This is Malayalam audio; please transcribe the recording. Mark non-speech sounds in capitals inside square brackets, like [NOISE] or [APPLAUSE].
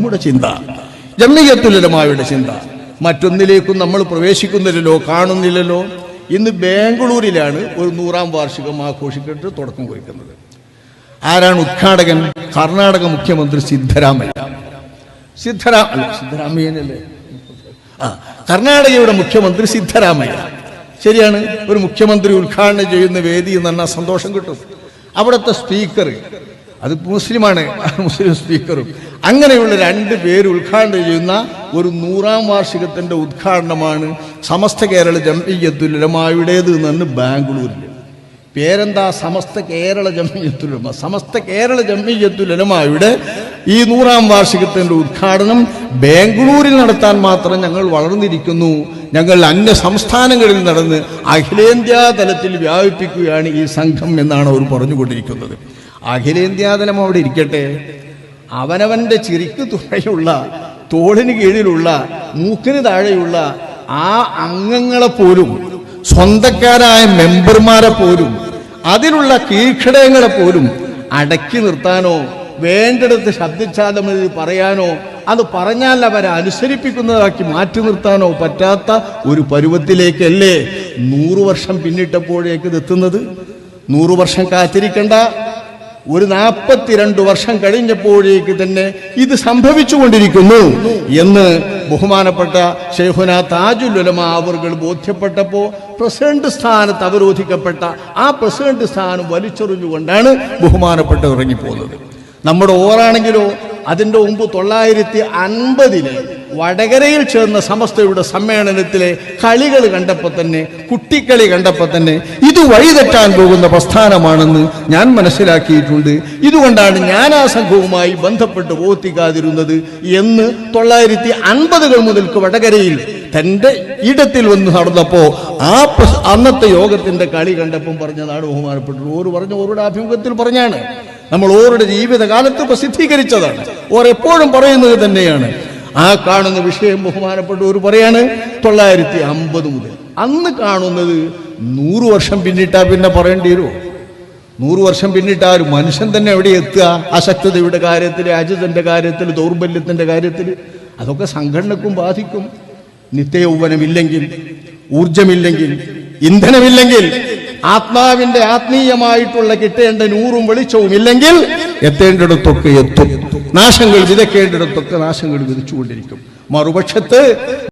നമ്മുടെ ചിന്ത. ജമ്മിയത്തുലമായുടെ ചിന്ത. മറ്റൊന്നിലേക്കും നമ്മൾ പ്രവേശിക്കുന്നില്ലല്ലോ കാണുന്നില്ലല്ലോ. ഇന്ന് ബാംഗ്ലൂരിലാണ് ഒരു നൂറാം വാർഷികം ആഘോഷിച്ചിട്ട് തുടക്കം കുറിക്കുന്നത്. ആരാണ് ഉദ്ഘാടകൻ? കർണാടക മുഖ്യമന്ത്രി സിദ്ധരാമയ്യ. സിദ്ധരാ സിദ്ധരാമയ്യനല്ലേ? ആ കർണാടകയുടെ മുഖ്യമന്ത്രി സിദ്ധരാമയ്യ. ശരിയാണ് ഒരു മുഖ്യമന്ത്രി ഉദ്ഘാടനം ചെയ്യുന്ന വേദി എന്ന് പറഞ്ഞാൽ സന്തോഷം കിട്ടും. അവിടുത്തെ സ്പീക്കർ അത് മുസ്ലിമാണ് [LAUGHS] മുസ്ലിം സ്പീക്കറും. അങ്ങനെയുള്ള രണ്ട് പേര് ഉദ്ഘാടനം ചെയ്യുന്ന ഒരു നൂറാം വാർഷികത്തിന്റെ ഉദ്ഘാടനമാണ് സമസ്ത കേരള ജംഇയ്യത്തുലമായുടേത് എന്നാണ് ബാംഗ്ലൂരിൽ പേരെന്താ സമസ്ത കേരള ജമ്മിയത്തുലമ സമസ്ത കേരള ജമ്മിയത്തുലമായുടെ ഈ നൂറാം വാർഷികത്തിന്റെ ഉദ്ഘാടനം ബാംഗ്ലൂരിൽ നടത്താൻ മാത്രം ഞങ്ങൾ വളർന്നിരിക്കുന്നു. ഞങ്ങൾ അന്യ സംസ്ഥാനങ്ങളിൽ നടന്ന് അഖിലേന്ത്യാ തലത്തിൽ വ്യാപിപ്പിക്കുകയാണ് ഈ സംഘം എന്നാണ് അവർ പറഞ്ഞുകൊണ്ടിരിക്കുന്നത്. അഖിലേന്ത്യാ തലം അവിടെ ഇരിക്കട്ടെ. അവനവന്റെ ചിരിക്ക് തുണയുള്ള തോളിന് കീഴിലുള്ള മൂക്കിന് താഴെയുള്ള ആ അംഗങ്ങളെ പോലും സ്വന്തക്കാരായ മെമ്പർമാരെ പോലും അതിലുള്ള കീഴ്ഘടകങ്ങളെ പോലും അടക്കി നിർത്താനോ വേണ്ടിടത്ത് ശബ്ദിച്ചാൽ പറയാനോ അത് പറഞ്ഞാൽ അവരെ അനുസരിപ്പിക്കുന്നതാക്കി മാറ്റി നിർത്താനോ പറ്റാത്ത ഒരു പരുവത്തിലേക്കല്ലേ നൂറു വർഷം പിന്നിട്ടപ്പോഴേക്ക് ഇത് എത്തുന്നത്? നൂറു വർഷം കാത്തിരിക്കണ്ട. ഒരു നാൽപ്പത്തിരണ്ട് വർഷം കഴിഞ്ഞപ്പോഴേക്ക് തന്നെ ഇത് സംഭവിച്ചുകൊണ്ടിരിക്കുന്നു എന്ന് ബഹുമാനപ്പെട്ട ഷെയ്ഹുന താജുൽ ഉലമ അവർകൾ ബോധ്യപ്പെട്ടപ്പോൾ പ്രസിഡന്റ് സ്ഥാനത്ത് അവരോധിക്കപ്പെട്ട ആ പ്രസിഡന്റ് സ്ഥാനം വലിച്ചെറിഞ്ഞുകൊണ്ടാണ് ബഹുമാനപ്പെട്ട് ഇറങ്ങിപ്പോകുന്നത് നമ്മുടെ ഓറാണെങ്കിലോ അതിന്റെ മുമ്പ് തൊള്ളായിരത്തി അൻപതിലെ വടകരയിൽ ചേർന്ന സമസ്തയുടെ സമ്മേളനത്തിലെ കളികൾ കണ്ടപ്പോൾ തന്നെ കുട്ടിക്കളി കണ്ടപ്പോൾ തന്നെ ഇത് വഴിതെറ്റാൻ പോകുന്ന പ്രസ്ഥാനമാണെന്ന് ഞാൻ മനസ്സിലാക്കിയിട്ടുണ്ട്. ഇതുകൊണ്ടാണ് ഞാൻ ആ സംഘവുമായി ബന്ധപ്പെട്ട് പ്രവർത്തിക്കാതിരുന്നത് എന്ന് തൊള്ളായിരത്തി അൻപതുകൾ മുതൽക്ക് വടകരയിൽ തന്റെ ഇടത്തിൽ വന്ന് നടന്നപ്പോൾ ആ അന്നത്തെ യോഗത്തിന്റെ കളി കണ്ടപ്പം പറഞ്ഞതാണ് ബഹുമാനപ്പെട്ടത് ഓര് പറഞ്ഞ ഓരുടെ അഭിമുഖത്തിൽ പറഞ്ഞാണ്. നമ്മൾ ഓരുടെ ജീവിതകാലത്ത് പ്രസിദ്ധീകരിച്ചതാണ്. ഓർ എപ്പോഴും പറയുന്നത് തന്നെയാണ്. ആ കാണുന്ന വിഷയം ബഹുമാനപ്പെട്ട ഒരു പറയാണ് തൊള്ളായിരത്തി അമ്പത് മുതൽ. അന്ന് കാണുന്നത് നൂറ് വർഷം പിന്നിട്ടാ പിന്നെ പറയേണ്ടി വരുമോ നൂറ് വർഷം പിന്നിട്ട് ഒരു മനുഷ്യൻ തന്നെ എവിടെ എത്തുക? അശക്തതയുടെ കാര്യത്തിൽ അജിതന്റെ കാര്യത്തിൽ ദൗർബല്യത്തിന്റെ കാര്യത്തിൽ? അതൊക്കെ സംഘടനക്കും ബാധിക്കും. നിത്യയൗവനമില്ലെങ്കിൽ ഊർജമില്ലെങ്കിൽ ഇന്ധനമില്ലെങ്കിൽ ആത്മാവിന്റെ ആത്മീയമായിട്ടുള്ള കിട്ടേണ്ട നൂറും വെളിച്ചവും ഇല്ലെങ്കിൽ എത്തേണ്ടിടത്തൊക്കെ എത്തും. നാശങ്ങൾ വിതക്കേണ്ടിടത്തൊക്കെ നാശങ്ങൾ വിതച്ചുകൊണ്ടിരിക്കും മറുപക്ഷത്ത്